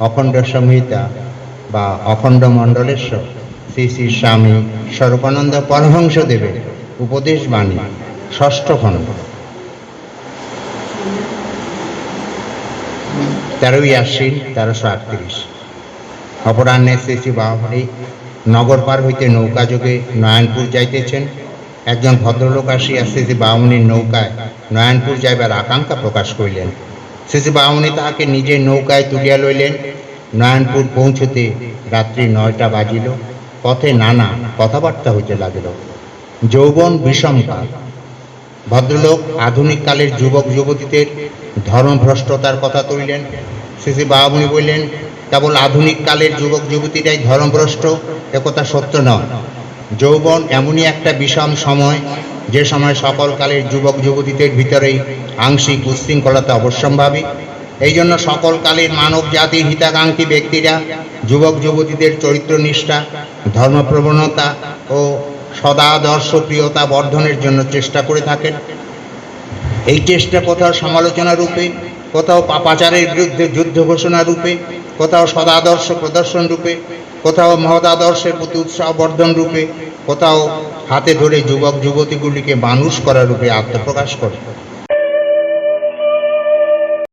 অখণ্ড সংহিতা বা অখণ্ড মণ্ডলেশ্বর, শ্রী শ্রী স্বামী স্বরূপানন্দ পরমহংস দেবের উপদেশ বাণী, ষষ্ঠ খণ্ড। তেরোই আশ্বিন তেরোশো আটত্রিশ। অপরাহ্নে শ্রী শ্রী বাবারি নগর পার হইতে নৌকা যোগে নয়নপুর যাইতেছেন। একজন ভদ্রলোক আসিয়া শ্রী শ্রী বামুনির নৌকায় নয়নপুর যাইবার আকাঙ্ক্ষা প্রকাশ করিলেন। শ্রী বামুনি তাহাকে নিজের নৌকায় তুলিয়া লইলেন। নয়নপুর পৌঁছতে রাত্রি নয়টা বাজিল। পথে নানা কথাবার্তা হইতে লাগিল। যৌবন বিষমকাল। ভদ্রলোক আধুনিক কালের যুবক যুবতীদের ধর্মভ্রষ্টতার কথা তুলিলেন। শ্রী বাবামণি বললেন, কেবল আধুনিক কালের যুবক যুবতীরাই ধর্মভ্রষ্ট? একথা সত্য নয়। যৌবন এমনই একটা বিষম সময় যে সময় সকল কালের যুবক যুবতীদের ভিতরেই আংশিক উশৃঙ্খলতা অবশ্যম্ভাবী, এই জন্য সকল কালের মানব জাতির হিতাকাঙ্ক্ষী ব্যক্তিরা, যুবক যুবতীদের চরিত্র নিষ্ঠা, ধর্মপ্রবণতা ও সদাদর্শ প্রিয়তা বর্ধনের জন্য চেষ্টা করে থাকেন। এই চেষ্টা কোথাও সমালোচনা রূপে কোথাও পাপাচারের বিরুদ্ধে যুদ্ধ ঘোষণা রূপে, কোথাও সদাদর্শ প্রদর্শন রূপে, কোথাও মহদাদর্শের প্রতি উৎসাহ বর্ধন রূপে, কোথাও হাতে ধরে যুবক যুবতীগুলিকে মানুষ করার রূপে আত্মপ্রকাশ করে।